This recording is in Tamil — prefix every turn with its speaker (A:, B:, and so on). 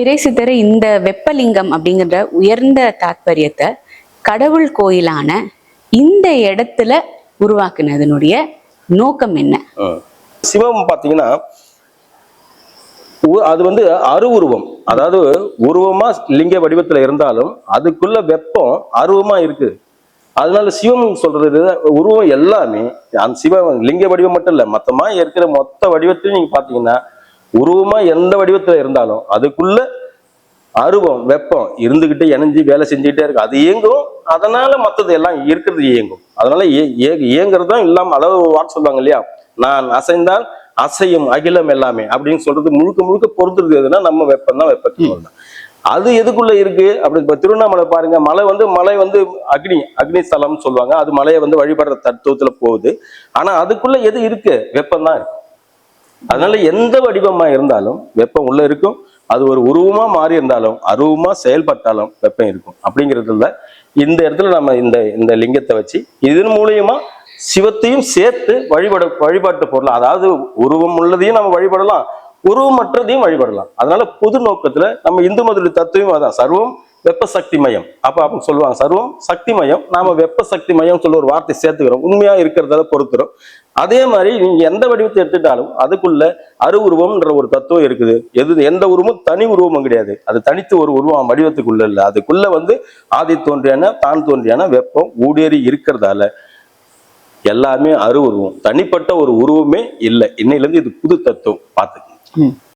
A: இறைசித்தர இந்த வெப்பலிங்கம் அப்படிங்கிற உயர்ந்த தாத்பரியத்தை கடவுள் கோயிலான இந்த இடத்துல உருவாக்குனதனுடைய நோக்கம் என்ன?
B: சிவம் பார்த்தீங்கன்னா அது வந்து அருவுருவம். அதாவது உருவமா லிங்க வடிவத்துல இருந்தாலும் அதுக்குள்ள வெப்பம் அருவமா இருக்கு. அதனால சிவம் சொல்றது உருவம் எல்லாமே அந்த சிவம் லிங்க வடிவம் மட்டும் இல்ல மொத்தமா இருக்கிற மொத்த வடிவத்தையும் நீங்க பாத்தீங்கன்னா உருவமா எந்த வடிவத்துல இருந்தாலும் அதுக்குள்ள அருவம் வெப்பம் இருந்துகிட்டு இணைஞ்சு வேலை செஞ்சுக்கிட்டே இருக்கு. அது இயங்கும். அதனால மத்தது எல்லாம் இருக்கிறது இயங்கும். அதனால இயங்குறது தான் இல்லாம அளவு வார்த்தை சொல்லுவாங்க இல்லையா? நான் அசைந்தால் அசையும் அகிலம் எல்லாமே அப்படின்னு சொல்றது முழுக்க முழுக்க பொறுத்துருக்கு எதுனா நம்ம வெப்பம் தான் வெப்பத்தின் தான். அது எதுக்குள்ள இருக்கு? அப்படி இப்ப திருவண்ணாமலை பாருங்க. மலை வந்து மலை வந்து அக்னி அக்னி ஸ்தலம்னு சொல்லுவாங்க. அது மலையை வந்து வழிபடுற தத்துவத்துல போகுது. ஆனா அதுக்குள்ள எது இருக்கு? வெப்பம் தான் இருக்கு. அதனால எந்த வடிவமா இருந்தாலும் வெப்பம் உள்ள இருக்கும். அது ஒரு உருவமா மாறி இருந்தாலும் அருவமா செயல்பட்டாலும் வெப்பம் இருக்கும். அப்படிங்கிறதுல இந்த இடத்துல நம்ம இந்த இந்த லிங்கத்தை வச்சு இதன் மூலியமா சிவத்தையும் சேர்த்து வழிபட வழிபாட்டு பொருள் அதாவது உருவம் உள்ளதையும் நம்ம வழிபடலாம் உருவமற்றதையும் வழிபடலாம். அதனால பொது நோக்கத்துல நம்ம இந்து மதுரை தத்துவம் அதான் சர்வம் வெப்ப சக்தி மையம் அப்போ அப்ப சொல்லுவாங்க சர்வம் சக்தி மயம் நாம வெப்ப சக்தி மயம் சொல்ல ஒரு வார்த்தை சேர்த்துக்கிறோம். உண்மையா இருக்கிறதால பொறுத்துறோம் அதே மாதிரி நீங்க எந்த வடிவத்தை எடுத்துட்டாலும் அதுக்குள்ள அரு உருவம்ன்ற ஒரு தத்துவம் இருக்குது. எது எந்த உருவமும் தனி உருவமும் கிடையாது. அது தனித்து ஒரு உருவம் வடிவத்துக்குள்ள இல்லை. அதுக்குள்ள வந்து ஆதி தோன்றியான தான் தோன்றியான வெப்பம் ஊடேறி இருக்கிறதால எல்லாமே அரு உருவம். தனிப்பட்ட ஒரு உருவமே இல்லை. இன்னையிலேருந்து இது புது தத்துவம்.
A: பார்த்து